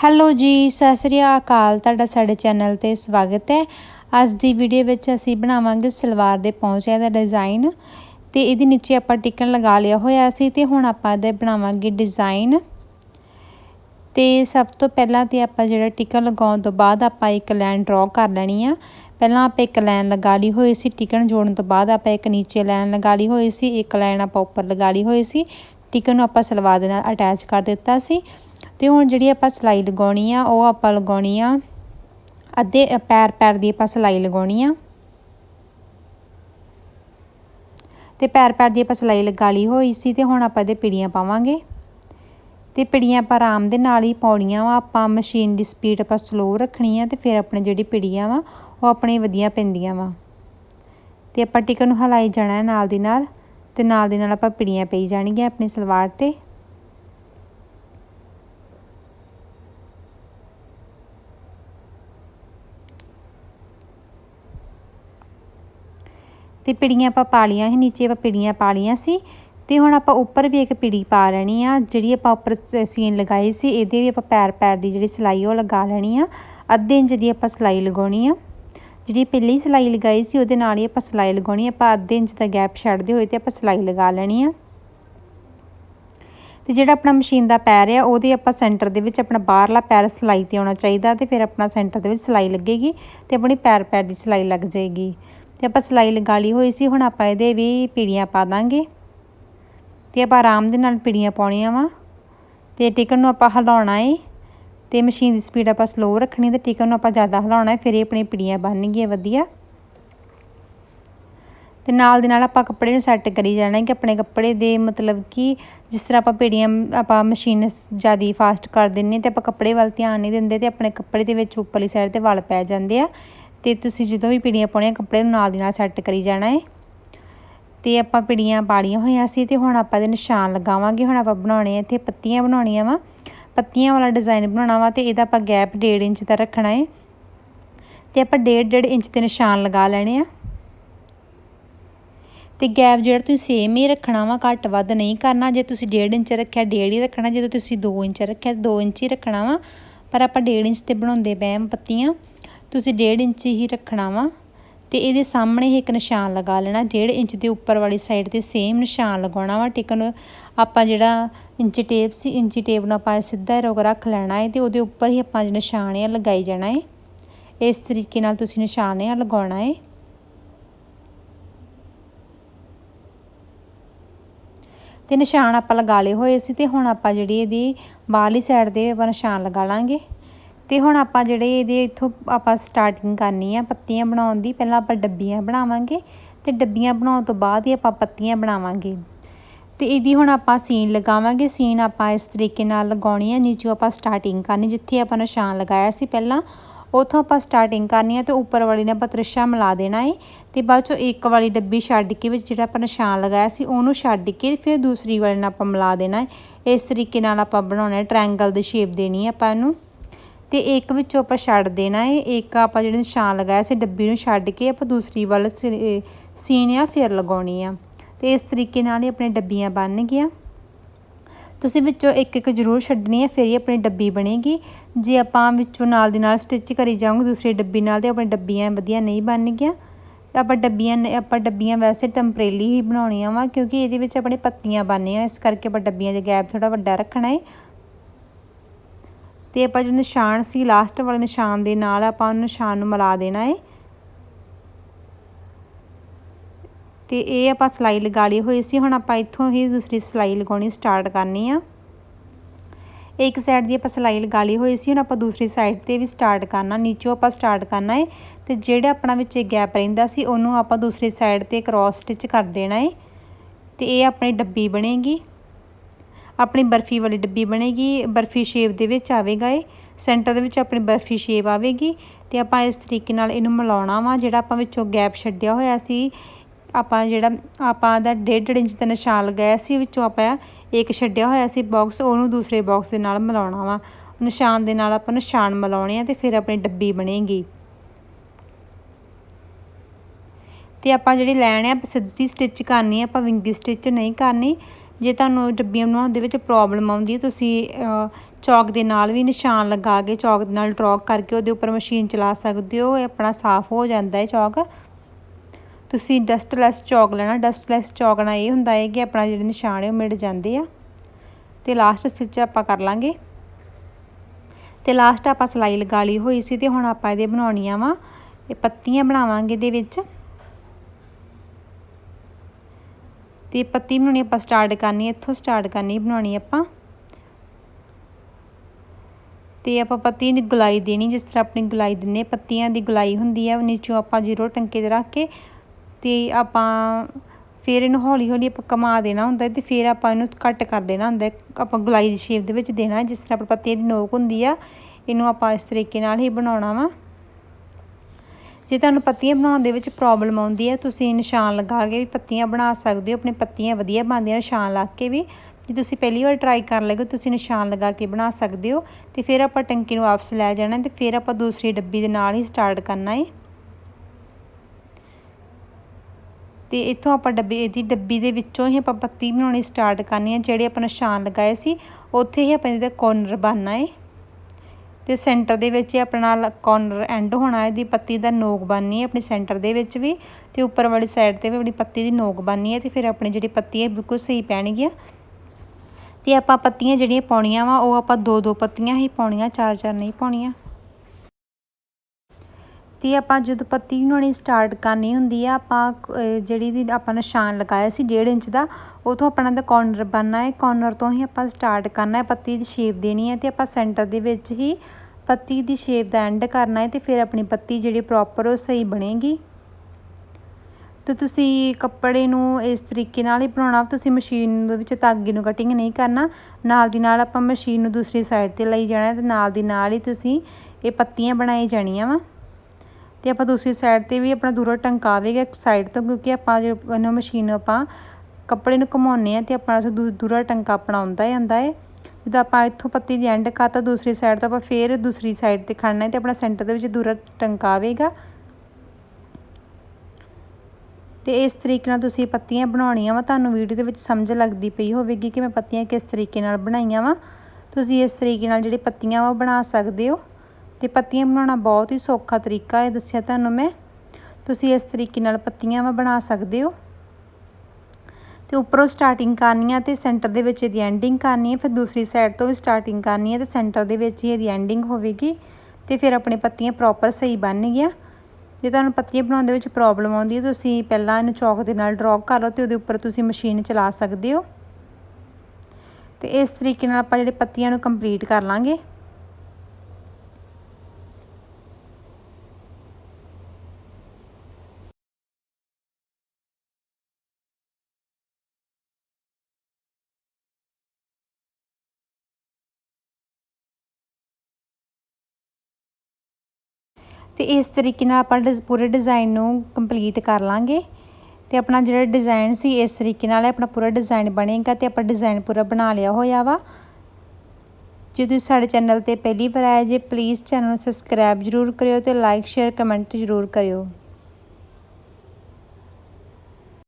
Hello ਜੀ, ਸਤਿ ਸ੍ਰੀ ਅਕਾਲ। ਤੁਹਾਡਾ ਸਾਡੇ ਚੈਨਲ ਤੇ ਸਵਾਗਤ ਹੈ। ਅੱਜ ਦੀ ਵੀਡੀਓ ਵਿੱਚ ਅਸੀਂ ਬਣਾਵਾਂਗੇ ਸਲਵਾਰ ਦੇ ਪੌਂਚਿਆਂ ਦਾ ਡਿਜ਼ਾਈਨ ਤੇ ਇਹਦੇ ਨੀਚੇ ਆਪਾਂ ਟਿਕਨ ਲਗਾ ਲਿਆ ਹੋਇਆ ਸੀ ਤੇ ਹੁਣ ਆਪਾਂ ਇਹਦੇ ਬਣਾਵਾਂਗੇ ਡਿਜ਼ਾਈਨ ਤੇ ਸਭ ਤੋਂ ਪਹਿਲਾਂ ਤੇ ਆਪਾਂ ਜਿਹੜਾ ਟਿਕਨ ਲਗਾਉਣ ਤੋਂ ਬਾਅਦ ਆਪਾਂ ਇੱਕ ਲਾਈਨ ਡਰਾ ਕਰ ਲੈਣੀ ਆ। ਪਹਿਲਾਂ ਆਪਾਂ ਇੱਕ ਲਾਈਨ ਲਗਾ ਲਈ ਹੋਈ ਸੀ ਟਿਕਨ ਜੋੜਨ ਤੋਂ ਬਾਅਦ ਆਪਾਂ ਇੱਕ ਨੀਚੇ ਲਾਈਨ ਲਗਾ ਲਈ ਹੋਈ ਸੀ, ਇੱਕ ਲਾਈਨ ਆਪਾਂ ਉੱਪਰ ਲਗਾ ਲਈ ਹੋਈ ਸੀ। ਟਿਕਨ ਨੂੰ ਆਪਾਂ ਸਲਵਾਰ ਦੇ ਨਾਲ ਅਟੈਚ ਕਰ ਦਿੱਤਾ ਸੀ। ਤੇ ਹੁਣ ਜਿਹੜੀ ਆਪਾਂ ਸਲਾਈ ਲਗਾਉਣੀ ਆ, ਉਹ ਆਪਾਂ ਲਗਾਉਣੀ ਆ, ਅੱਧੇ ਪੈਰ ਪੈਰ ਦੀ ਆਪਾਂ ਸਲਾਈ ਲਗਾਉਣੀ ਆ। ਤੇ ਪੈਰ ਪੈਰ ਦੀ ਆਪਾਂ ਸਲਾਈ ਲਗਾ ਲਈ ਹੋਈ ਸੀ ਤੇ ਹੁਣ ਆਪਾਂ ਇਹਦੇ ਪਿੜੀਆਂ ਪਾਵਾਂਗੇ। ਤੇ ਪਿੜੀਆਂ ਆਪਾਂ ਆਰਾਮ ਦੇ ਨਾਲ ਹੀ ਪਾਉਣੀਆਂ ਵਾ, ਆਪਾਂ ਮਸ਼ੀਨ ਦੀ ਸਪੀਡ ਆਪਾਂ ਸਲੋ ਰੱਖਣੀ ਆ ਤੇ ਫਿਰ ਆਪਣੇ ਜਿਹੜੀ ਪਿੜੀਆਂ ਵਾ, ਉਹ ਆਪਣੇ ਵਧੀਆ ਪੈਂਦੀਆਂ ਵਾ। ਤੇ ਆਪਾਂ ਟਿਕਨ ਨੂੰ ਹਲਾਈ ਜਾਣਾ ਨਾਲ ਦੀ ਨਾਲ, ਤੇ ਨਾਲ ਦੀ ਨਾਲ ਆਪਾਂ ਪਿੜੀਆਂ ਪਈ ਜਾਣਗੀਆਂ ਆਪਣੀ ਸਲਵਾਰ ਤੇ। ਤੇ ਪਿੜੀਆਂ ਆਪਾਂ ਪਾ ਲੀਆਂ ਸੀ, ਨੀਚੇ ਆਪਾਂ ਪਿੜੀਆਂ ਪਾ ਲੀਆਂ ਸੀ ਤੇ ਹੁਣ ਆਪਾਂ ਉੱਪਰ ਵੀ ਇੱਕ ਪਿੜੀ ਪਾ ਲੈਣੀ ਆ, ਜਿਹੜੀ ਆਪਾਂ ਉੱਪਰ ਸੀਨ ਲਗਾਈ ਸੀ, ਇਹਦੇ ਵੀ ਆਪਾਂ ਪੈਰ ਪੈਰ ਦੀ ਜਿਹੜੀ ਸਿਲਾਈ ਉਹ ਲਗਾ ਲੈਣੀ ਆ। ਅੱਧੇ ਇੰਚ ਦੀ ਆਪਾਂ ਸਿਲਾਈ ਲਗਾਉਣੀ ਆ। ਜਿਹੜੀ ਪਹਿਲੀ ਸਿਲਾਈ ਲਗਾਈ ਸੀ, ਉਹਦੇ ਨਾਲ ਹੀ ਆਪਾਂ ਸਿਲਾਈ ਲਗਾਉਣੀ ਆਪਾਂ ਅੱਧੇ ਇੰਚ ਦਾ ਗੈਪ ਛੱਡਦੇ ਹੋਏ ਤੇ ਆਪਾਂ ਸਿਲਾਈ ਲਗਾ ਲੈਣੀ ਆ। ਤੇ ਜਿਹੜਾ ਆਪਣਾ ਮਸ਼ੀਨ ਦਾ ਪੈਰ ਆ, ਉਹਦੇ ਆਪਾਂ ਸੈਂਟਰ ਦੇ ਵਿੱਚ ਆਪਣਾ ਬਾਹਰਲਾ ਪੈਰ ਸਿਲਾਈ ਤੇ ਆਉਣਾ ਚਾਹੀਦਾ ਤੇ ਫਿਰ ਆਪਣਾ ਸੈਂਟਰ ਦੇ ਵਿੱਚ ਸਿਲਾਈ ਲੱਗੇਗੀ ਤੇ ਆਪਣੀ ਪੈਰ ਪੈਰ ਦੀ ਸਿਲਾਈ ਲੱਗ ਜਾਏਗੀ। ਤੇ ਆਪਾਂ ਸਲਾਈ ਲਗਾ ਲਈ ਹੋਈ ਸੀ, ਹੁਣ ਆਪਾਂ ਇਹਦੇ ਵੀ ਪੀੜੀਆਂ ਪਾ ਦਾਂਗੇ। ਤੇ ਆਪਾਂ ਆਰਾਮ ਦੇ ਨਾਲ ਪੀੜੀਆਂ ਪਾਉਣੀਆਂ ਵਾ। ਤੇ ਟਿਕਨ ਨੂੰ ਆਪਾਂ ਹਿਲਾਉਣਾ ਏ, ਤੇ ਮਸ਼ੀਨ ਦੀ ਸਪੀਡ ਆਪਾਂ ਸਲੋ ਰੱਖਣੀ, ਤੇ ਟਿਕਨ ਨੂੰ ਆਪਾਂ ਜ਼ਿਆਦਾ ਹਿਲਾਉਣਾ ਹੈ ਫਿਰ ਇਹ ਆਪਣੀ ਪੀੜੀਆਂ ਬਣਨਗੀਆਂ ਵਧੀਆ। ਤੇ ਨਾਲ ਦੇ ਨਾਲ ਆਪਾਂ ਕੱਪੜੇ ਨੂੰ ਸੈੱਟ ਕਰੀ ਜਾਣਾ ਕਿ ਆਪਣੇ ਕੱਪੜੇ ਦੇ ਮਤਲਬ ਕਿ ਜਿਸ ਤਰ੍ਹਾਂ ਆਪਾਂ ਪੀੜੀਆਂ, ਆਪਾਂ ਮਸ਼ੀਨ ਜ਼ਿਆਦਾ ਫਾਸਟ ਕਰ ਦਿੰਨੇ ਤੇ ਆਪਾਂ ਕੱਪੜੇ ਵੱਲ ਧਿਆਨ ਨਹੀਂ ਦਿੰਦੇ, ਤੇ ਆਪਣੇ ਕੱਪੜੇ ਦੇ ਵਿੱਚ ਉੱਪਰਲੀ ਸਾਈਡ ਤੇ ਵਲ ਪੈ ਜਾਂਦੇ ਆ। ਤੇ ਤੁਸੀਂ ਜਦੋਂ ਵੀ ਪੀੜੀਆਂ ਪਾਉਣੀਆਂ, ਕੱਪੜੇ ਨੂੰ ਨਾਲ ਦੀ ਨਾਲ ਸੈੱਟ ਕਰੀ ਜਾਣਾ ਹੈ ਤੇ ਆਪਾਂ ਪੀੜੀਆਂ ਪਾਲੀਆਂ ਹੋਈਆਂ ਸੀ ਤੇ ਹੁਣ ਆਪਾਂ ਇਹਦੇ ਨਿਸ਼ਾਨ ਲਗਾਵਾਂਗੇ, ਹੁਣ ਆਪਾਂ ਬਣਾਉਣੇ ਆ। ਇੱਥੇ ਪੱਤੀਆਂ ਬਣਾਉਣੀਆਂ ਵਾ। ਪੱਤੀਆਂ ਵਾਲਾ ਡਿਜ਼ਾਈਨ ਬਣਾਉਣਾ ਵਾ ਤੇ ਇਹਦਾ ਆਪਾਂ ਗੈਪ 1.5 ਇੰਚ ਦਾ ਰੱਖਣਾ ਹੈ ਤੇ ਆਪਾਂ 1.5 ਇੰਚ ਦੇ ਨਿਸ਼ਾਨ ਲਗਾ ਲੈਣੇ ਆ। ਤੇ ਗੈਪ ਜਿਹੜਾ ਤੁਸੀਂ ਸੇਮ ਹੀ ਰੱਖਣਾ ਵਾ, ਘੱਟ ਵੱਧ ਨਹੀਂ ਕਰਨਾ। ਜੇ ਤੁਸੀਂ 1.5 ਇੰਚ ਰੱਖਿਆ 1.5 ਹੀ ਰੱਖਣਾ। ਜੇ ਤੁਸੀਂ 2 ਇੰਚ ਰੱਖਿਆ 2 ਇੰਚ ਹੀ ਰੱਖਣਾ ਵਾ। ਪਰ ਆਪਾਂ 1.5 ਇੰਚ ਤੇ ਬਣਾਉਂਦੇ ਪਏ ਪੱਤੀਆਂ। ਤੁਸੀਂ 1.5 ਇੰਚ ਹੀ ਰੱਖਣਾ ਵਾ ਤੇ ਇਹਦੇ ਸਾਹਮਣੇ ਹੀ ਇੱਕ ਨਿਸ਼ਾਨ ਲਗਾ ਲੈਣਾ। 1.5 ਇੰਚ ਦੇ ਉੱਪਰ ਵਾਲੀ ਸਾਈਡ ਤੇ ਸੇਮ ਨਿਸ਼ਾਨ ਲਗਾਉਣਾ ਵਾ। ਟਿਕਨ ਆਪਾਂ ਜਿਹੜਾ ਇੰਚੀ ਟੇਪ ਸੀ, ਇੰਚੀ ਟੇਪ ਨੂੰ ਆਪਾਂ ਸਿੱਧਾ ਰੋਗ ਰੱਖ ਲੈਣਾ ਹੈ ਤੇ ਉਹਦੇ ਉੱਪਰ ਹੀ ਆਪਾਂ ਨਿਸ਼ਾਨ ਆ ਲਗਾਈ ਜਾਣਾ ਹੈ ਇਸ ਤਰੀਕੇ ਨਾਲ ਤੁਸੀਂ ਨਿਸ਼ਾਨ ਆ ਲਗਾਉਣਾ ਹੈ ਤੇ ਨਿਸ਼ਾਨ ਆਪਾਂ ਲਗਾ ਲਏ ਹੋਏ ਸੀ ਤੇ ਹੁਣ ਆਪਾਂ ਜਿਹੜੀ ਇਹਦੀ ਬਾਹਰਲੀ ਸਾਈਡ ਦੇ ਆਪਾਂ ਨਿਸ਼ਾਨ ਲਗਾ ਲਾਂਗੇ। ਤੇ ਹੁਣ ਆਪਾਂ ਜਿਹੜੇ ਇਹਦੇ ਇੱਥੋਂ ਆਪਾਂ ਸਟਾਰਟਿੰਗ ਕਰਨੀ ਆ, ਪੱਤੀਆਂ ਬਣਾਉਣ ਦੀ, ਪਹਿਲਾਂ ਆਪਾਂ ਡੱਬੀਆਂ ਬਣਾਵਾਂਗੇ ਤੇ ਡੱਬੀਆਂ ਬਣਾਉਣ ਤੋਂ ਬਾਅਦ ਹੀ ਆਪਾਂ ਪੱਤੀਆਂ ਬਣਾਵਾਂਗੇ। ਤੇ ਇਹਦੀ ਹੁਣ ਆਪਾਂ ਸੀਨ ਲਗਾਵਾਂਗੇ, ਸੀਨ ਆਪਾਂ ਇਸ ਤਰੀਕੇ ਨਾਲ ਲਗਾਉਣੀ ਹੈ ਨੀਚੋਂ ਆਪਾਂ ਸਟਾਰਟਿੰਗ ਕਰਨੀ, ਜਿੱਥੇ ਆਪਾਂ ਨਿਸ਼ਾਨ ਲਗਾਇਆ ਸੀ ਪਹਿਲਾਂ, ਉਥੋਂ ਆਪਾਂ ਸਟਾਰਟਿੰਗ ਕਰਨੀ ਹੈ ਤੇ ਉੱਪਰ ਵਾਲੀ ਨੇ ਆਪਾਂ ਤ੍ਰਿਸ਼ਾ ਮਿਲਾ ਦੇਣਾ ਹੈ ਤੇ ਬਾਅਦ ਚੋਂ ਇੱਕ ਵਾਲੀ ਡੱਬੀ ਛੱਡ ਕੇ ਵਿੱਚ ਜਿਹੜਾ ਆਪਾਂ ਨਿਸ਼ਾਨ ਲਗਾਇਆ ਸੀ, ਉਹਨੂੰ ਛੱਡ ਕੇ ਫਿਰ ਦੂਸਰੀ ਵਾਲੀ ਨਾਲ ਆਪਾਂ ਮਿਲਾ ਦੇਣਾ ਹੈ ਇਸ ਤਰੀਕੇ ਨਾਲ ਆਪਾਂ ਬਣਾਉਣਾ ਹੈ ਟ੍ਰਾਇੰਗਲ ਦੀ ਸ਼ੇਪ ਦੇਣੀ ਹੈ ਆਪਾਂ ਇਹਨੂੰ। ਤੇ ਇੱਕ ਵਿੱਚੋਂ ਆਪਾਂ ਛੱਡ ਦੇਣਾ ਹੈ ਇੱਕ ਆਪਾਂ ਜਿਹੜੇ ਨਿਸ਼ਾਨ ਲਗਾਇਆ ਸੀ ਡੱਬੀ ਨੂੰ ਛੱਡ ਕੇ ਆਪਾਂ ਦੂਸਰੀ ਵੱਲ ਸੀਨ ਆ ਫਿਰ ਲਗਾਉਣੀ ਆ। ਤੇ ਇਸ ਤਰੀਕੇ ਨਾਲ ਹੀ ਆਪਣੇ ਡੱਬੀਆਂ ਬਣ ਗਈਆਂ। ਤੁਸੀਂ ਵਿੱਚੋਂ ਇੱਕ ਇੱਕ ਜ਼ਰੂਰ ਛੱਡਣੀ ਹੈ ਫਿਰ ਹੀ ਆਪਣੀ ਡੱਬੀ ਬਣੇਗੀ। ਜੇ ਆਪਾਂ ਵਿੱਚੋਂ ਨਾਲ ਦੀ ਨਾਲ ਸਟਿਚ ਕਰੀ ਜਾਵਾਂਗੇ ਦੂਸਰੀ ਡੱਬੀ ਨਾਲ ਤੇ ਆਪਣੀ ਡੱਬੀਆਂ ਵਧੀਆ ਨਹੀਂ ਬਣਨਗੀਆਂ ਆਪਾਂ ਡੱਬੀਆਂ ਆਪਾਂ ਡੱਬੀਆਂ ਵੈਸੇ ਟੈਂਪਰੇਰੀ ਹੀ ਬਣਾਉਣੀਆਂ ਵਾ, ਕਿਉਂਕਿ ਇਹਦੇ ਵਿੱਚ ਆਪਣੇ ਪੱਤੀਆਂ ਬਣਨੇ ਆ ਇਸ ਕਰਕੇ ਆਪਾਂ ਡੱਬੀਆਂ ਦੇ ਗੈਪ ਥੋੜਾ ਵੱਡਾ ਰੱਖਣਾ ਹੈ ਤੇ ਆਪਾਂ ਜੋ ਨਿਸ਼ਾਨ ਸੀ ਲਾਸਟ ਵਾਲੇ ਨਿਸ਼ਾਨ ਦੇ ਨਾਲ ਆਪਾਂ ਉਹ ਨਿਸ਼ਾਨ ਨੂੰ ਮਿਲਾ ਦੇਣਾ ਹੈ ਤੇ ਇਹ ਆਪਾਂ ਸਲਾਈ ਲਗਾ ਲਈ ਹੋਈ ਸੀ। ਹੁਣ ਆਪਾਂ ਇੱਥੋਂ ਹੀ ਦੂਸਰੀ ਸਲਾਈ ਲਗਾਉਣੀ ਸਟਾਰਟ ਕਰਨੀ ਆ। ਇੱਕ ਸਾਈਡ ਦੀ ਆਪਾਂ ਸਲਾਈ ਲਗਾ ਲਈ ਹੋਈ ਸੀ। ਹੁਣ ਆਪਾਂ ਦੂਸਰੀ ਸਾਈਡ ਤੇ ਵੀ ਸਟਾਰਟ ਕਰਨਾ। ਨੀਚੋਂ ਆਪਾਂ ਸਟਾਰਟ ਕਰਨਾ ਹੈ ਤੇ ਜਿਹੜਾ ਆਪਣਾ ਵਿੱਚ ਗੈਪ ਰਹਿੰਦਾ ਸੀ, ਉਹਨੂੰ ਆਪਾਂ ਦੂਸਰੀ ਸਾਈਡ ਤੇ ਕ੍ਰਾਸ ਸਟਿਚ ਕਰ ਦੇਣਾ ਹੈ ਤੇ ਇਹ ਆਪਣੀ ਡੱਬੀ ਬਣੇਗੀ। ਆਪਣੀ ਬਰਫੀ ਵਾਲੀ ਡੱਬੀ ਬਣੇਗੀ, ਬਰਫੀ ਸ਼ੇਪ ਦੇ ਵਿੱਚ ਆਵੇਗਾ ਇਹ, ਸੈਂਟਰ ਦੇ ਵਿੱਚ ਆਪਣੀ ਬਰਫੀ ਸ਼ੇਪ ਆਵੇਗੀ ਤੇ ਆਪਾਂ ਇਸ ਤਰੀਕੇ ਨਾਲ ਇਹਨੂੰ ਮਿਲਾਉਣਾ ਵਾ, ਜਿਹੜਾ ਆਪਾਂ ਵਿੱਚੋਂ ਗੈਪ ਛੱਡਿਆ ਹੋਇਆ ਸੀ, ਆਪਾਂ ਜਿਹੜਾ, ਆਪਾਂ ਦਾ 1.5 ਇੰਚ ਦਾ ਨਿਸ਼ਾਨ ਲਗਾਇਆ ਸੀ, ਵਿੱਚੋਂ ਆਪਾਂ ਇੱਕ ਛੱਡਿਆ ਹੋਇਆ ਸੀ ਬਾਕਸ, ਉਹਨੂੰ ਦੂਸਰੇ ਬਾਕਸ ਦੇ ਨਾਲ ਮਿਲਾਉਣਾ ਵਾ। ਨਿਸ਼ਾਨ ਦੇ ਨਾਲ ਆਪਾਂ ਨਿਸ਼ਾਨ ਮਿਲਾਉਣੇ ਆ ਤੇ ਫਿਰ ਆਪਣੀ ਡੱਬੀ ਬਣੇਗੀ। ਤੇ ਆਪਾਂ ਜਿਹੜੀ ਲੈਣ ਆ, ਸਿੱਧੀ ਸਟਿਚ ਕਰਨੀ ਆ, ਆਪਾਂ ਵਿੰਗੀ ਸਟਿਚ ਨਹੀਂ ਕਰਨੀ ਜੇ ਤੁਹਾਨੂੰ ਡੱਬੀਆਂ ਬਣਾਉਣ ਦੇ ਵਿੱਚ ਪ੍ਰੋਬਲਮ ਆਉਂਦੀ ਤੁਸੀਂ ਚੌਕ ਦੇ ਨਾਲ ਵੀ ਨਿਸ਼ਾਨ ਲਗਾ ਕੇ ਚੌਕ ਦੇ ਨਾਲ ਡਰੌ ਕਰਕੇ ਉਹਦੇ ਉੱਪਰ ਮਸ਼ੀਨ ਚਲਾ ਸਕਦੇ ਹੋ, ਇਹ ਆਪਣਾ ਸਾਫ਼ ਹੋ ਜਾਂਦਾ ਹੈ ਚੌਕ। ਤੁਸੀਂ ਡਸਟਲੈਸ ਚੌਕ ਲੈਣਾ ਡਸਟਲੈਸ ਚੌਕ ਨਾਲ ਇਹ ਹੁੰਦਾ ਹੈ ਕਿ ਆਪਣਾ ਜਿਹੜੇ ਨਿਸ਼ਾਨ ਹੈ ਉਹ ਮਿਟ ਜਾਂਦੇ ਆ। ਤੇ ਲਾਸਟ ਸਟਿਚ ਆਪਾਂ ਕਰ ਲਾਂਗੇ। ਤੇ ਲਾਸਟ ਆਪਾਂ ਸਲਾਈ ਲਗਾ ਲਈ ਹੋਈ ਸੀ ਤੇ ਹੁਣ ਆਪਾਂ ਇਹਦੇ ਬਣਾਉਣੀਆਂ ਵਾ, ਇਹ ਪੱਤੀਆਂ ਬਣਾਵਾਂਗੇ ਇਹਦੇ ਵਿੱਚ। ਤੇ ਪੱਤੀ ਬਣਾਉਣੀ ਆਪਾਂ ਸਟਾਰਟ ਕਰਨੀ, ਇੱਥੋਂ ਸਟਾਰਟ ਕਰਨੀ ਬਣਾਉਣੀ ਆਪਾਂ। ਤੇ ਆਪਾਂ ਪੱਤੀ ਦੀ ਗੁਲਾਈ ਦੇਣੀ, ਜਿਸ ਤਰ੍ਹਾਂ ਆਪਣੀ ਗੁਲਾਈ ਦਿੰਨੇ ਪੱਤੀਆਂ ਦੀ ਗੁਲਾਈ ਹੁੰਦੀ ਹੈ ਨੀਚੋਂ ਆਪਾਂ ਜ਼ੀਰੋ ਟੰਕੇ ਤੇ ਰੱਖ ਕੇ ਤੇ ਆਪਾਂ ਫਿਰ ਇਹਨੂੰ ਹੌਲੀ ਹੌਲੀ ਆਪਾਂ ਕਮਾ ਦੇਣਾ ਹੁੰਦਾ ਤੇ ਫਿਰ ਆਪਾਂ ਇਹਨੂੰ ਕੱਟ ਕਰ ਦੇਣਾ ਹੁੰਦਾ, ਆਪਾਂ ਗੁਲਾਈ ਦੀ ਸ਼ੇਪ ਦੇ ਵਿੱਚ ਦੇਣਾ, ਜਿਸ ਤਰ੍ਹਾਂ ਆਪਾਂ ਪੱਤੀਆਂ ਦੀ ਨੋਕ ਹੁੰਦੀ ਆ, ਇਹਨੂੰ ਆਪਾਂ ਇਸ ਤਰੀਕੇ ਨਾਲ ਹੀ ਬਣਾਉਣਾ ਵਾ। ਜੇ ਤੁਹਾਨੂੰ ਪੱਤੀਆਂ ਬਣਾਉਣ ਦੇ ਵਿੱਚ ਪ੍ਰੋਬਲਮ ਆਉਂਦੀ ਹੈ, ਤੁਸੀਂ ਨਿਸ਼ਾਨ ਲਗਾ ਕੇ ਵੀ ਪੱਤੀਆਂ ਬਣਾ ਸਕਦੇ ਹੋ, ਆਪਣੇ ਪੱਤੀਆਂ ਵਧੀਆ ਬਣਦੀਆਂ ਨਿਸ਼ਾਨ ਲਾ ਕੇ ਵੀ। ਜੇ ਤੁਸੀਂ ਪਹਿਲੀ ਵਾਰ ਟਰਾਈ ਕਰ ਲਗੇ ਤੁਸੀਂ ਨਿਸ਼ਾਨ ਲਗਾ ਕੇ ਬਣਾ ਸਕਦੇ ਹੋ। ਤੇ ਫਿਰ ਆਪਾਂ ਟੰਕੀ ਨੂੰ ਵਾਪਸ ਲੈ ਜਾਣਾ ਤੇ ਫਿਰ ਆਪਾਂ ਦੂਸਰੀ ਡੱਬੀ ਦੇ ਨਾਲ ਹੀ ਸਟਾਰਟ ਕਰਨਾ ਹੈ। ਤੇ ਇੱਥੋਂ ਆਪਾਂ ਡੱਬੀ, ਇਹਦੀ ਡੱਬੀ ਦੇ ਵਿੱਚੋਂ ਹੀ ਆਪਾਂ ਪੱਤੀ ਬਣਾਉਣੀ ਸਟਾਰਟ ਕਰਨੀ ਹੈ, ਜਿਹੜੇ ਆਪਾਂ ਨਿਸ਼ਾਨ ਲਗਾਏ ਸੀ, ਉੱਥੇ ਹੀ ਆਪਾਂ ਇਹਦਾ ਕੋਰਨਰ ਬਣਨਾ ਹੈ। ਤੇ ਸੈਂਟਰ ਦੇ ਵਿੱਚ ਆਪਣਾ ਕਾਰਨਰ ਐਂਡ ਹੋਣਾ, ਇਹਦੀ ਪੱਤੀ ਦਾ ਨੋਕ ਬਣਨੀ ਹੈ ਆਪਣੀ ਸੈਂਟਰ ਦੇ ਵਿੱਚ ਵੀ ਤੇ ਉੱਪਰ ਵਾਲੀ ਸਾਈਡ ਤੇ ਵੀ ਆਪਣੀ ਪੱਤੀ ਦੀ ਨੋਕ ਬਣਨੀ ਹੈ ਤੇ ਫਿਰ ਆਪਣੀ ਜਿਹੜੀ ਪੱਤੀ ਹੈ ਬਿਲਕੁਲ ਸਹੀ ਪੈਣਗੀਆਂ ਤੇ ਆਪਾਂ ਪੱਤੀਆਂ ਜਿਹੜੀਆਂ ਪਾਉਣੀਆਂ ਵਾ, ਉਹ ਆਪਾਂ ਦੋ ਦੋ ਪੱਤੀਆਂ ਹੀ ਪਾਉਣੀਆਂ ਚਾਰ ਚਾਰ ਨਹੀਂ ਪਾਉਣੀਆਂ। ਤੇ ਆਪਾਂ ਜਦੋਂ ਪੱਤੀ ਬਣਾਉਣੀ ਸਟਾਰਟ ਕਰਨੀ ਹੁੰਦੀ ਆ, ਆਪਾਂ ਜਿਹੜੀ ਦੀ ਆਪਾਂ ਨਿਸ਼ਾਨ ਲਗਾਇਆ ਸੀ 1.5 ਇੰਚ ਦਾ, ਉਥੋਂ ਆਪਣਾ ਦਾ ਕਾਰਨਰ ਬਣਨਾ ਹੈ। ਕਾਰਨਰ ਤੋਂ ਹੀ ਆਪਾਂ ਸਟਾਰਟ ਕਰਨਾ ਹੈ, ਪੱਤੀ ਦੀ ਸ਼ੇਪ ਦੇਣੀ ਹੈ ਤੇ ਆਪਾਂ ਸੈਂਟਰ ਦੇ ਵਿੱਚ ਹੀ ਪੱਤੀ ਦੀ ਸ਼ੇਪ ਦਾ ਐਂਡ ਕਰਨਾ ਹੈ ਤੇ ਫਿਰ ਆਪਣੀ ਪੱਤੀ ਜਿਹੜੀ ਪ੍ਰੋਪਰ ਉਹ ਸਹੀ ਬਣੇਗੀ। ਤੇ ਤੁਸੀਂ ਕੱਪੜੇ ਨੂੰ ਇਸ ਤਰੀਕੇ ਨਾਲ ਹੀ ਬਣਾਉਣਾ, ਤੁਸੀਂ ਮਸ਼ੀਨ ਦੇ ਵਿੱਚ ਧਾਗੇ ਨੂੰ ਕਟਿੰਗ ਨਹੀਂ ਕਰਨਾ, ਨਾਲ ਦੀ ਨਾਲ ਆਪਾਂ ਮਸ਼ੀਨ ਨੂੰ ਦੂਸਰੀ ਸਾਈਡ ਤੇ ਲਈ ਜਾਣਾ ਤੇ ਨਾਲ ਦੀ ਨਾਲ ਹੀ ਤੁਸੀਂ ਇਹ ਪੱਤੀਆਂ ਬਣਾਈ ਜਾਣੀਆਂ ਵਾ। ਤੇ ਆਪਾਂ ਦੂਸਰੀ ਸਾਈਡ ਤੇ ਵੀ ਆਪਣਾ ਦੂਰਾ ਟੰਕਾਵੇਗਾ ਇੱਕ ਸਾਈਡ ਤੋਂ, ਕਿਉਂਕਿ ਆਪਾਂ ਜੋ ਇਹਨਾਂ ਮਸ਼ੀਨ ਨੂੰ ਆਪਾਂ ਕੱਪੜੇ ਨੂੰ ਘੁਮਾਉਂਦੇ ਆ ਤੇ ਆਪਣਾ ਦੂਰਾ ਟੰਕਾ ਆਪਣਾ ਆਉਂਦਾ ਜਾਂਦਾ ਹੈ। ਜਦੋਂ ਆਪਾਂ ਇੱਥੋਂ ਪੱਤੀ ਦੀ ਐਂਡ ਕਰਤਾ, ਦੂਸਰੀ ਸਾਈਡ ਤੋਂ ਆਪਾਂ ਫੇਰ ਦੂਸਰੀ ਸਾਈਡ ਤੇ ਖੜਨਾ ਹੈ ਤੇ ਆਪਣਾ ਸੈਂਟਰ ਦੇ ਵਿੱਚ ਦੂਰਾ ਟੰਕਾ ਆਵੇਗਾ ਤੇ ਇਸ ਤਰੀਕੇ ਨਾਲ ਤੁਸੀਂ ਪੱਤੀਆਂ ਬਣਾਉਣੀਆਂ ਵਾ, ਤੁਹਾਨੂੰ ਵੀਡੀਓ ਦੇ ਵਿੱਚ ਸਮਝ ਲੱਗਦੀ ਪਈ ਹੋਵੇਗੀ ਕਿ ਮੈਂ ਪੱਤੀਆਂ ਕਿਸ ਤਰੀਕੇ ਨਾਲ ਬਣਾਈਆਂ ਵਾ। ਤੁਸੀਂ ਇਸ ਤਰੀਕੇ ਨਾਲ ਜਿਹੜੀ ਪੱਤੀਆਂ ਵਾ ਬਣਾ ਸਕਦੇ ਹੋ। ਤੇ ਪੱਤੀਆਂ ਬਣਾਉਣਾ ਬਹੁਤ ਹੀ ਸੌਖਾ ਤਰੀਕਾ ਹੈ, ਦੱਸਿਆ ਤੁਹਾਨੂੰ ਮੈਂ। ਤੁਸੀਂ ਇਸ ਤਰੀਕੇ ਨਾਲ ਪੱਤੀਆਂ ਵਾ ਬਣਾ ਸਕਦੇ ਹੋ। ਤੇ ਉੱਪਰੋਂ ਸਟਾਰਟਿੰਗ ਕਰਨੀ ਆ ਤੇ ਸੈਂਟਰ ਦੇ ਵਿੱਚ ਇਹਦੀ ਐਂਡਿੰਗ ਕਰਨੀ ਹੈ ਫਿਰ ਦੂਸਰੀ ਸਾਈਡ ਤੋਂ ਵੀ ਸਟਾਰਟਿੰਗ ਕਰਨੀ ਹੈ ਤੇ ਸੈਂਟਰ ਦੇ ਵਿੱਚ ਹੀ ਇਹਦੀ ਐਂਡਿੰਗ ਹੋਵੇਗੀ ਤੇ ਫਿਰ ਆਪਣੇ ਪੱਤੀਆਂ ਪ੍ਰੋਪਰ ਸਹੀ ਬਣਨਗੀਆਂ ਜੇ ਤੁਹਾਨੂੰ ਪੱਤੀਆਂ ਬਣਾਉਣ ਦੇ ਵਿੱਚ ਪ੍ਰੋਬਲਮ ਆਉਂਦੀ ਹੈ ਤੁਸੀਂ ਪਹਿਲਾਂ ਇਹਨੂੰ ਚੌਕ ਦੇ ਨਾਲ ਡਰਾਅ ਕਰ ਲਓ ਤੇ ਉਹਦੇ ਉੱਪਰ ਤੁਸੀਂ ਮਸ਼ੀਨ ਚਲਾ ਸਕਦੇ ਹੋ। ਤੇ ਇਸ ਤਰੀਕੇ ਨਾਲ ਆਪਾਂ ਜਿਹੜੇ ਪੱਤੀਆਂ ਨੂੰ ਕੰਪਲੀਟ ਕਰ ਲਾਂਗੇ। ਤੇ ਇਸ ਤਰੀਕੇ ਨਾਲ ਆਪਾਂ ਪੂਰੇ ਡਿਜ਼ਾਈਨ ਨੂੰ ਕੰਪਲੀਟ ਕਰ ਲਾਂਗੇ ਤੇ ਆਪਣਾ ਜਿਹੜਾ ਡਿਜ਼ਾਈਨ ਸੀ, ਇਸ ਤਰੀਕੇ ਨਾਲ ਆਪਣਾ ਪੂਰਾ ਡਿਜ਼ਾਈਨ ਬਣੇਗਾ ਤੇ ਆਪਾਂ ਡਿਜ਼ਾਈਨ ਪੂਰਾ ਬਣਾ ਲਿਆ ਹੋਇਆ ਵਾ। ਜੇ ਤੁਸੀਂ ਸਾਡੇ ਚੈਨਲ ਤੇ ਪਹਿਲੀ ਵਾਰ ਆਏ ਜੇ ਪਲੀਜ਼ ਚੈਨਲ ਨੂੰ ਸਬਸਕ੍ਰਾਈਬ ਜ਼ਰੂਰ ਕਰਿਓ ਤੇ ਲਾਈਕ ਸ਼ੇਅਰ ਕਮੈਂਟ ਜ਼ਰੂਰ ਕਰਿਓ।